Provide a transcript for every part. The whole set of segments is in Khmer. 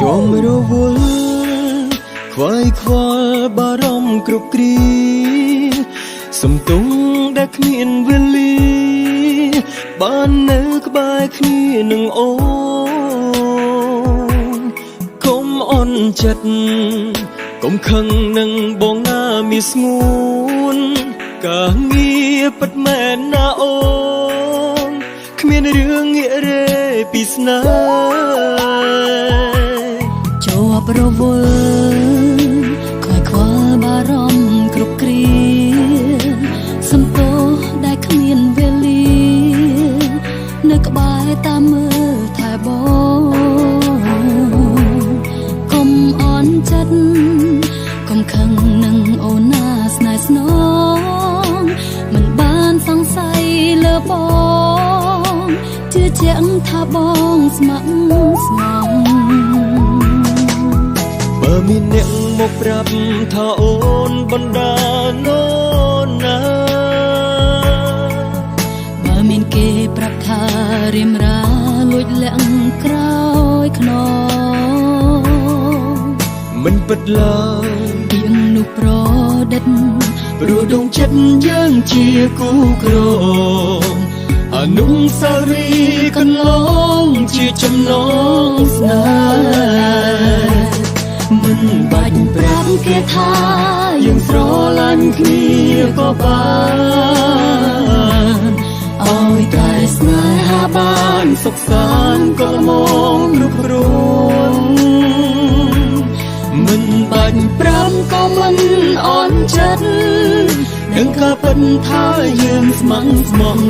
ជុំរវល់ខ្វាយខ្វល់បារម្ភគ្រប់គ្រាសំទុងដែលគ្មានវេលា បាននៅក្បែរគ្នានឹងអូនកុំអន់ចិត្តកុំខឹងនឹងបងណាមានស្ងួនការងារពិតមែនណាអូនគ្មានរឿងងាករេពីស្នេហ៍ជា ប់រវល់ខ្វាយខ្វល់បារម្ភគ្រប់គ្រាសំទោសដែលគ្មានវេលា នៅក្បែរតាមមើលថែបងកុំអន់ចិត្តកុំខឹងនឹងអូនណាស្នេហ៍ស្នងមិនបានសង្ស័យលើបងជឿជាក់ថាបងស្ម័គ្រស្មោះបើ មានអ្នកមកប្រាប់ថាអូនបណ្ដានោនណាបើមានគេប្រាប់ថារៀមរាលួចលាក់ក្រោយខ្នងមិនពិតឡើយពីងនោះប្រឌិតព្រោះដងចិត្តយើងជាគូក្រងអនុស្សាវរីយ៍កន្លងជាចំណងស្នេហ៍ មិនបាច់ប្រាប់គេថាយើងស្រឡាញ់គ្នាក៏បានឲ្យតែស្នេហាបានសុខសាន្តក៏ល្មងគ្រប់គ្រងមិនបាច់ប្រាំក៏មិនអន់ចិត្តនឹងការពិតថាយើងស្ម័គ្រស្មោះ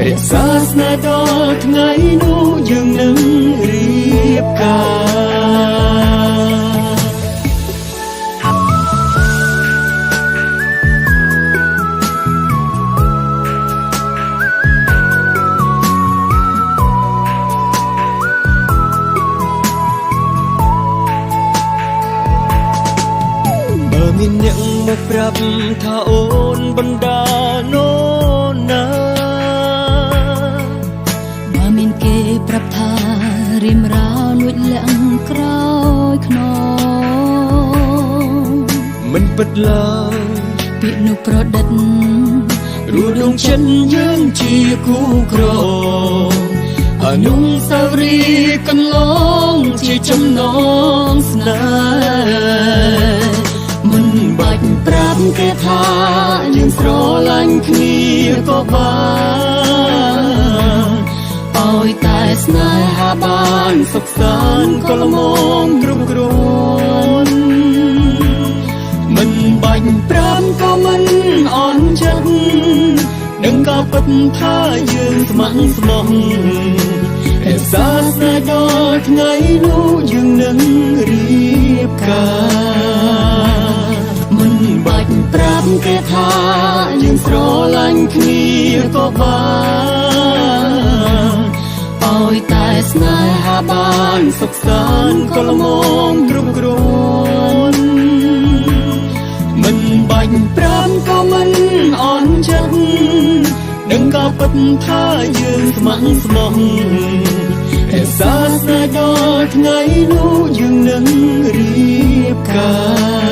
រក្សាស្នេហ៍ដល់ថ្ងៃនោះយើងនឹងរៀបការ មានអ្នកមកប្រាប់ថាអូនបណ្ដានោនណាបើមានគេប្រាប់ថារៀមរាលួចលាក់ក្រោយខ្នងមិនពិតឡើយពាក្យនោះប្រឌិតរੂដងចិត្តយើងជាគូក្រងអនុស្សាវរីយ៍កន្លងជាចំណងស្នេហ៍មិនបាច់ប្រាប់ គេថាយើងស្រឡាញ់គ្នាក៏បានឲ្យតែស្នេហាបានសុខសាន្តក៏ល្មងគ្រប់គ្រាន់មិនបាច់ប្រាំក៏មិនអន់ចិត្តដឹងក៏ពិតថាយើងស្ម័គ្រស្មោះរក្សាស្នេហ៍ដល់ថ្ងៃនោះ ស្រឡាញ់គ្នាក៏បានឲ្យតែស្នេហាបានសុខសាន្តក៏ល្មងគ្រប់គ្រាន់មិនបាច់ប្រាំក៏មិនអន់ចិត្តដឹងក៏ពិតថាយើងស្ម័គ្រស្មោះរក្សាស្នេហ៍ដល់ថ្ងៃនោះយើងនឹងរៀបការ